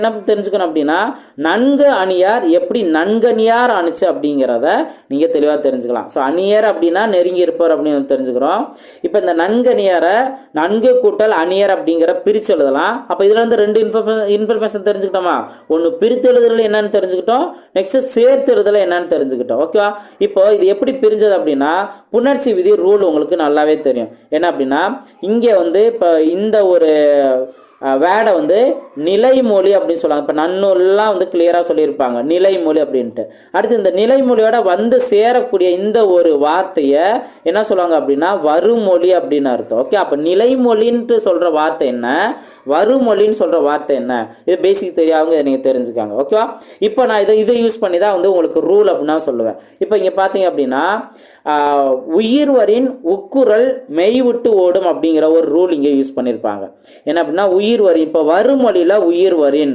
என்ன தெரிஞ்சுக்கணும் அப்படின்னா நன்கு அணியார் எப்படி நன்கணியார் அணிச்சு அப்படிங்கிறத நீங்க தெளிவா தெரிஞ்சுக்கலாம். ஸோ அணியர் அப்படின்னா நெருங்கி இருப்பார் அப்படின்னு தெரிஞ்சுக்கிறோம். இப்போ இந்த நன்கணியாரை நன்கு கூட்டல் அணியர் அப்படிங்கிற பிரிச்சு எழுதலாம். அப்போ இதுல இருந்து ரெண்டு இன்ஃபர்மே இன்ஃபர்மேஷன் தெரிஞ்சுக்கிட்டோமா? ஒன்று பிரித்து எழுதுறதுல என்னன்னு தெரிஞ்சுக்கிட்டோம். நெக்ஸ்ட் சேர்த்து எழுதுல என்னன்னு தெரிஞ்சுக்கிட்டோம். ஓகேவா இப்போ இது எப்படி பிரிஞ்சது அப்படின்னா புணர்ச்சி விதி ரூல் உங்களுக்கு நல்லாவே தெரியும். என்ன அப்படின்னா இங்கே வந்து இப்போ இந்த ஒரு வேடை வந்து நிலைமொழி அப்படின்னு சொல்லுவாங்க. இப்போ நன்னூல்லாம் வந்து கிளியராக சொல்லியிருப்பாங்க. நிலைமொழி அப்படின்ட்டு. அடுத்து இந்த நிலைமொழியோட வந்து சேரக்கூடிய இந்த ஒரு வார்த்தையை என்ன சொல்லுவாங்க அப்படின்னா வருமொழி அப்படின்னு அர்த்தம். ஓகே அப்போ நிலைமொழின்ட்டு சொல்கிற வார்த்தை என்ன? வருமொழின்னு சொல்கிற வார்த்தை என்ன? இது பேசிக் தெரியாதவங்க இதை நீங்கள் தெரிஞ்சுக்காங்க. ஓகேவா இப்போ நான் இதை இதை யூஸ் பண்ணி தான் வந்து உங்களுக்கு ரூல் அப்படின்னா சொல்லுவேன். இப்போ இங்கே பார்த்தீங்க அப்படின்னா உயிர்வரின் உக்குரல் மெய் விட்டு ஓடும் அப்படிங்கிற ஒரு ரூல் இங்கே யூஸ் பண்ணியிருப்பாங்க என்ன அப்படின்னா உயிர்வரின் இப்போ வருமொழியில் உயிர் வரின்